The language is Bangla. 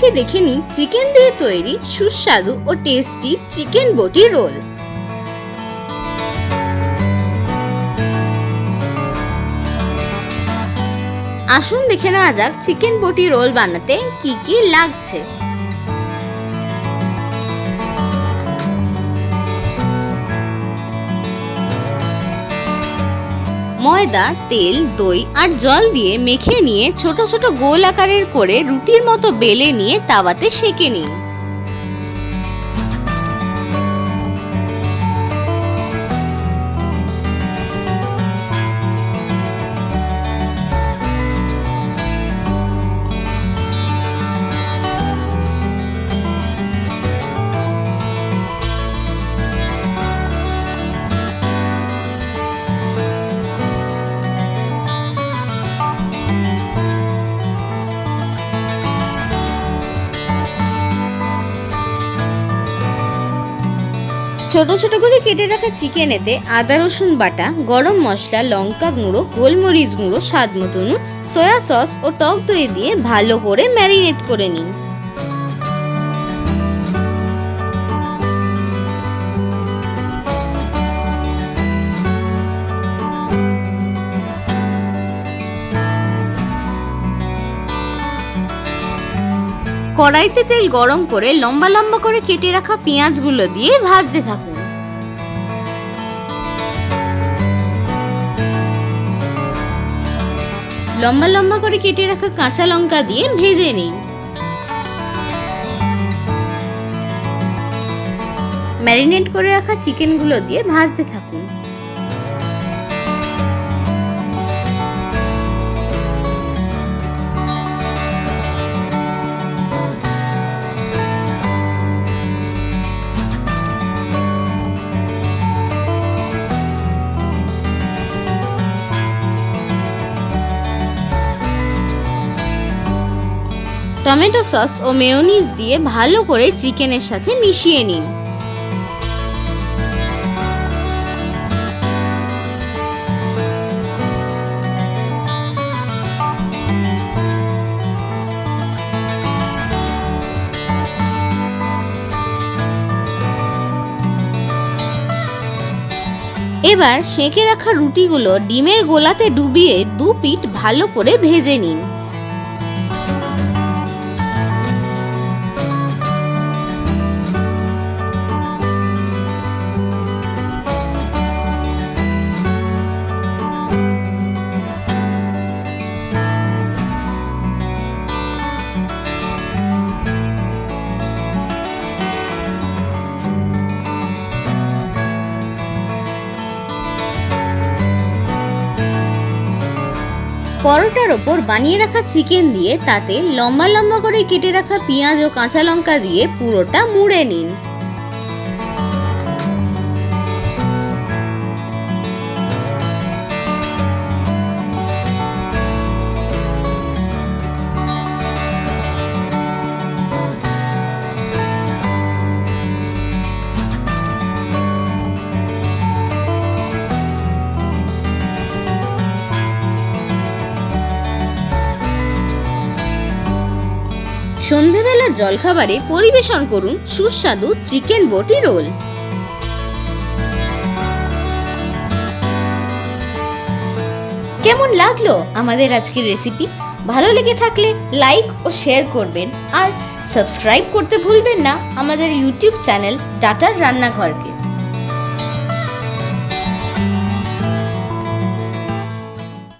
আজকে দেখে নিই চিকেন দিয়ে তৈরি সুস্বাদু ও টেস্টি চিকেন বটি রোল। আসুন দেখে নেওয়া যাক চিকেন বটি রোল বানাতে কি কি লাগছে। ময়দা, তেল, দই আর জল দিয়ে মেখে নিয়ে ছোট ছোট গোল আকারের করে রুটির মতো বেলে নিয়ে তাওয়াতে সেঁকে নিন। ছোট ছোট করে কেটে রাখা চিকেনেতে আদা, রসুন বাটা, গরম মশলা, লঙ্কা গুঁড়ো, গোলমরিচ গুঁড়ো, স্বাদ মতো নুন সয়া সস ও টক দই দিয়ে ভালো করে ম্যারিনেট করে নিন। কড়াইতে তেল গরম করে লম্বা লম্বা করে কেটে রাখা পেঁয়াজগুলো দিয়ে ভাজতে থাকুন। লম্বা লম্বা করে কেটে রাখা কাঁচা লঙ্কা দিয়ে ভেজে নিন। ম্যারিনেট করে রাখা চিকেনগুলো দিয়ে ভাজতে থাকুন। টমেটো সস ও মেয়োনিজ দিয়ে ভালো করে চিকেনের সাথে মিশিয়ে নিন। এবার সেঁকে রাখা রুটিগুলো ডিমের গোলাতে ডুবিয়ে দু পিঠ ভালো করে ভেজে নিন। পরোটার ওপর বানিয়ে রাখা চিকেন দিয়ে তাতে লম্বা লম্বা করে কেটে রাখা পেঁয়াজ ও কাঁচা লঙ্কা দিয়ে পুরোটা মুড়ে নিন। সন্ধেবেলা জলখাবারে পরিবেশন করুন সুস্বাদু চিকেন বটি রোল। কেমন লাগল আমাদের আজকের রেসিপি ভালো লেগে থাকলে লাইক ও শেয়ার করবেন। আর সাবস্ক্রাইব করতে ভুলবেন না আমাদের ইউটিউব চ্যানেল ডাটার রান্নাঘরকে।